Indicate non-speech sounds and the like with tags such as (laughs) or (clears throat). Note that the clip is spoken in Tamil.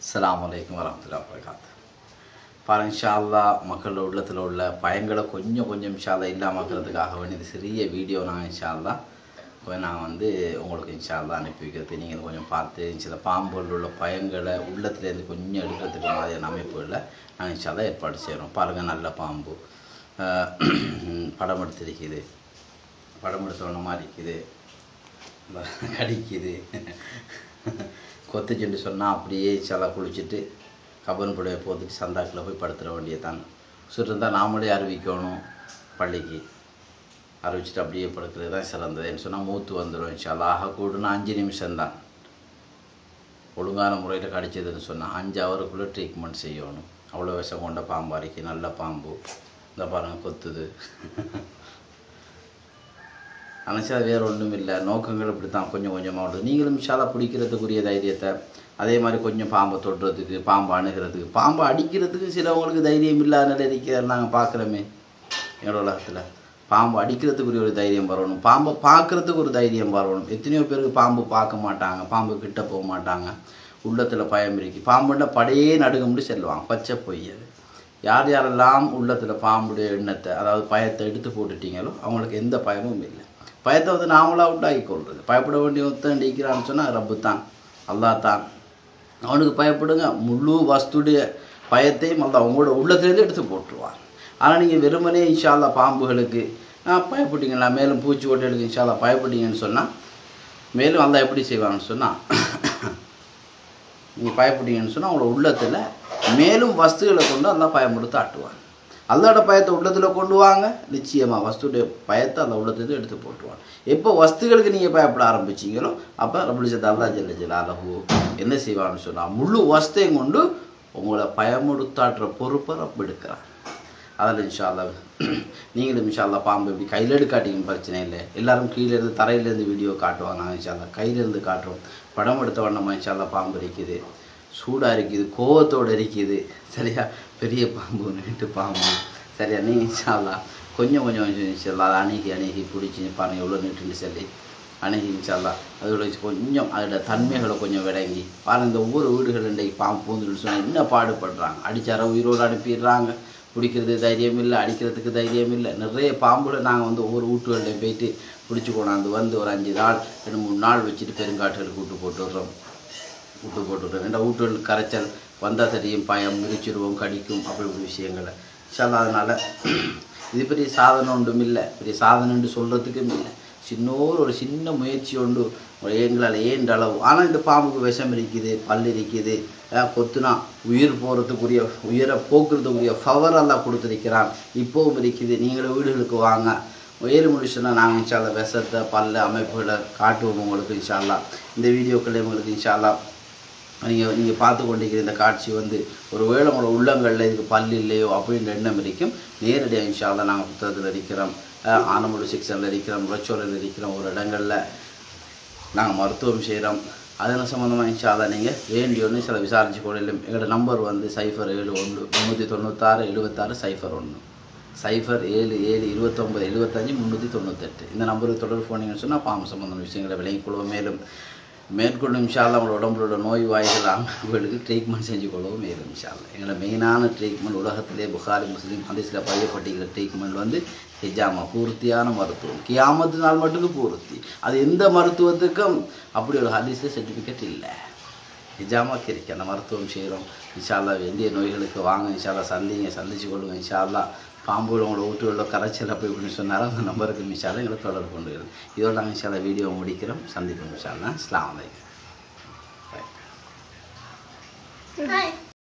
அஸ்லாம் வலைக்கம் வரமத்துல்லா வரகாத்து பாருங்க இன்ஷா மக்கள் மக்களோட உள்ளத்தில் உள்ள பயங்களை கொஞ்சம் கொஞ்சம் இன்ஷா இல்லாமக்கிறதுக்காக வேண்டி இந்த சிறிய வீடியோ நான் இன்ஷா கொஞ்சம் நான் வந்து உங்களுக்கு இன்ஷால்லா அனுப்பி வைக்கிறது நீங்கள் கொஞ்சம் பார்த்து சில பாம்புகள் உள்ள பயங்களை உள்ளத்துலேருந்து கொஞ்சம் எடுக்கிறதுக்கு மாதிரியான அமைப்புகளில் நாங்கள் இன்ஷால்லா ஏற்பாடு செய்கிறோம் பாருங்கள் நல்ல பாம்பு. (clears throat) படம் எடுத்திருக்குது. படம் எடுத்த மாதிரி இருக்குது கடிக்குது. கொத்துச்சுன்னு சொன்னால் அப்படியே சில குளிச்சுட்டு கபன் புடைய போட்டுட்டு சந்தாக்கில் போய் படுத்துட வேண்டியதான் சுருந்தால் நாமளே அறிவிக்கணும் பள்ளிக்கு. அறிவிச்சிட்டு அப்படியே படுக்கிறது தான் சிறந்ததுன்னு சொன்னால் மூத்து வந்துடும் சலாக கூடுனா அஞ்சு நிமிஷம்தான். ஒழுங்கான முறையில் கடிச்சதுன்னு சொன்னால் அஞ்சு ஹவருக்குள்ளே ட்ரீட்மெண்ட் செய்யணும். அவ்வளோ விஷம் கொண்ட பாம்பு அரைக்கி நல்ல பாம்பு. இந்த பாருங்கள் கொத்துது. (laughs) நினச்சா வேறு ஒன்றும் இல்லை. நோக்கங்கள் இப்படி தான் கொஞ்சம் கொஞ்சமாக வருது நீங்களும் விஷாலா பிடிக்கிறதுக்குரிய தைரியத்தை அதே மாதிரி கொஞ்சம் பாம்பை தொடுறதுக்கு பாம்பை அணுகிறதுக்கு பாம்பை அடிக்கிறதுக்கு சிலவங்களுக்கு தைரியம் இல்லாத நிலை இருக்கிறார் நாங்கள் பார்க்குறோமே. எங்களோட உலகத்தில் பாம்பு அடிக்கிறதுக்குரிய ஒரு தைரியம் வரணும். பாம்பை பார்க்குறதுக்கு ஒரு தைரியம் வரணும். எத்தனையோ பேருக்கு பாம்பு பார்க்க மாட்டாங்க. பாம்பு கிட்ட போக மாட்டாங்க. உள்ளத்தில் பயம் இருக்கு. பாம்புன்னா படையே நடுங்கும்னு செல்வாங்க பச்சை பொய் அது. யார் யாரெல்லாம் உள்ளத்தில் பாம்புடைய எண்ணத்தை அதாவது பயத்தை எடுத்து போட்டுட்டீங்களோ அவங்களுக்கு எந்த பயமும் இல்லை. பயத்தை வந்து நாமளாக உண்டாக்கி கொள்வது பயப்பட வேண்டிய ஒருத்தன் நீக்கிறான்னு சொன்னால் ரப்பு தான். அல்லா தான். அவனுக்கு பயப்படுங்க. முழு வஸ்துடைய பயத்தையும் அல்லா உங்களோட உள்ளத்துலேருந்து எடுத்து போட்டுருவான். ஆனால் நீங்கள் வெறுமனே இன்ஷால்லா பாம்புகளுக்கு பயப்பட்டீங்களா? மேலும் பூச்சி ஓட்டைகளுக்கு இன்ஷால்லா பயப்பட்டீங்கன்னு சொன்னால் மேலும் அல்லா எப்படி செய்வான்னு சொன்னால் நீங்கள் பயப்பட்டீங்கன்னு சொன்னால் அவங்களோட உள்ளத்தில் மேலும் வஸ்துகளை கொண்டு அல்லா பயமுடுத்து ஆட்டுவான். அல்லாட பயத்தை உள்ளத்தில் கொண்டு வாங்க. நிச்சயமாக வஸ்துடைய பயத்தை அந்த உள்ளத்துல எடுத்து போட்டுவாங்க. எப்போ வஸ்துகளுக்கு நீங்கள் பயப்பட ஆரம்பிச்சீங்களோ அப்போ ரபுலிசத் அல்லா ஜல்ல ஜலாலஹு என்ன செய்வான்னு சொன்னால் முழு வஸ்தையும் கொண்டு உங்களை பயமுடுத்தாட்டுற பொறுப்பை ரப்பு எடுக்கிறான். அதில் இன்ஷால்லா நீங்களும் இன்ஷால்லா பாம்பு இப்படி கையில் எடுக்காட்டிங்கன்னு பிரச்சனை இல்லை. எல்லாரும் கீழே இருந்து தரையிலேருந்து வீடியோ காட்டுவாங்க. நாங்கள் இன்ஷா கையிலேருந்து காட்டுறோம். படம் எடுத்த வண்ணமாக இன்ஷா பாம்பு இருக்குது. சூடாக இருக்குது. கோவத்தோடு இருக்குது. சரியா? பெரிய பாம்பு நீட்டு பாம்பு. சரியா நீ இன்ஷா கொஞ்சம் கொஞ்சம் கொஞ்சம் இன்ஷா அல்லா அணுகி அணுகி பிடிச்சி பாருங்க எவ்வளோ நீட்டுன்னு சொல்லி. அணுகி இன்ஷா அதோட கொஞ்சம் அதோட தன்மைகளை கொஞ்சம் விளங்கி. பாருங்க இந்த ஒவ்வொரு வீடுகள் இன்றைக்கு பாம்பு பூந்துன்னு சொன்னால் என்ன பாடுபடுறாங்க? அடிச்சார உயிரோடு அனுப்பிடுறாங்க. பிடிக்கிறது தைரியம் இல்லை அடிக்கிறதுக்கு தைரியம் இல்லை. நிறைய பாம்புகளை நாங்கள் வந்து ஒவ்வொரு வீட்டுகள்லையும் போயிட்டு பிடிச்சி கொண்டாந்து வந்து ஒரு அஞ்சு நாள் ரெண்டு மூணு நாள் வச்சுட்டு பெருங்காட்டுகளுக்கு கூட்டு போட்டு விட்றோம். கூட்டு போட்டு விட்றோம். ரெண்டா வீட்டுகள் கரைச்சல் வந்தால் தெரியும் பயம் மிதிச்சிடுவோம் கடிக்கும் அப்படி இப்படி விஷயங்களை. சார் அதனால் இது பெரிய சாதனை ஒன்றும் இல்லை. பெரிய சாதனைன்னு சொல்கிறதுக்கும் இல்லை. சின்னோரு ஒரு சின்ன முயற்சி உண்டு எங்களால் ஏன்ற அளவு. ஆனால் இந்த பாம்புக்கு விஷம் இருக்குது பல் இருக்குது கொத்துனா உயிர் போகிறதுக்குரிய உயிரை போக்குறதுக்குரிய பவர் எல்லாம் கொடுத்துருக்கிறான். இப்போவும் இருக்குது. நீங்களும் வீடுகளுக்கு வாங்க. உயிர் முடிச்சுன்னா நாங்கள் இன்ஷால்லா விஷத்தை பல்ல அமைப்புகளை காட்டுவோம் உங்களுக்கு இன்ஷால்லா இந்த வீடியோக்களை உங்களுக்கு இன்ஷால்லா நீங்கள் நீங்கள் பார்த்து கொண்டிருக்கிற இந்த காட்சி வந்து ஒரு வேளை உங்களோட உள்ளங்களில் இதுக்கு பல் இல்லையோ அப்படின்ற எண்ணம் இருக்கும். நேரடியாக இன்ஷால்லா நாங்கள் புத்தகத்தில் இருக்கிறோம். அஹ் ஆனமூடு செக்ஷனில் இருக்கிறோம் முரச்சோலையில் இருக்கிறோம் ஒரு இடங்களில் நாங்கள் மருத்துவம் செய்கிறோம் அதன் சம்மந்தமாக இன்ஷால்லா நீங்கள் வேண்டிய ஒன்று சில விசாரிச்சு கூட இல்லை எங்களோட நம்பர் வந்து சைஃபர் ஏழு ஒன்று முந்நூற்றி தொண்ணூத்தாறு எழுபத்தாறு சைஃபர் ஒன்று சைஃபர் ஏழு ஏழு இருபத்தொம்பது எழுபத்தஞ்சு முந்நூற்றி தொண்ணூத்தெட்டு. இந்த நம்பருக்கு தொடர்பு போனீங்கன்னு சொன்னால் பாம்பு சம்மந்தமான விஷயங்களை விளங்கிக் கொள்வோம். மேலும் மேற்கொண்டு இன்ஷால்லா உங்களோட உடம்புல நோய் வாய்கள் அவங்களுக்கு ட்ரீட்மெண்ட் செஞ்சு கொள்ளவும் மேலும் இன்ஷால்லா எங்களோட மெயினான ட்ரீட்மெண்ட் உலகத்திலே புகாரி முஸ்லீம் ஹதீஸில் பதியப்பட்டிருக்கிற ட்ரீட்மெண்ட் வந்து ஹிஜாமா பூர்த்தியான மருத்துவம். கியாமத்து நாள் மட்டுக்கு பூர்த்தி. அது எந்த மருத்துவத்துக்கும் அப்படி ஒரு ஹதீஸில் சர்டிஃபிகேட் இல்லை. ஹிஜாமாக்கு இருக்கு. அந்த மருத்துவம் செய்கிறோம் இன்ஷால்லா எந்திய நோய்களுக்கு வாங்க. இன்ஷால்லா சந்திங்க சந்திச்சு கொள்ளுங்க. இன்ஷால்லா பாம்புகள் உங்களோட வீட்டுகளில் கரைச்சல் அப்படி இப்படின்னு சொன்னாலும் அந்த நம்பருக்கு மிஷால எங்களை தொடர்பு கொண்டு வரும் இதோட நாங்கள் மிஷால வீடியோ முடிக்கிறோம். சந்திப்போம் மிஷால் தான் ஸ்லாம் வலைக்கம் Hi.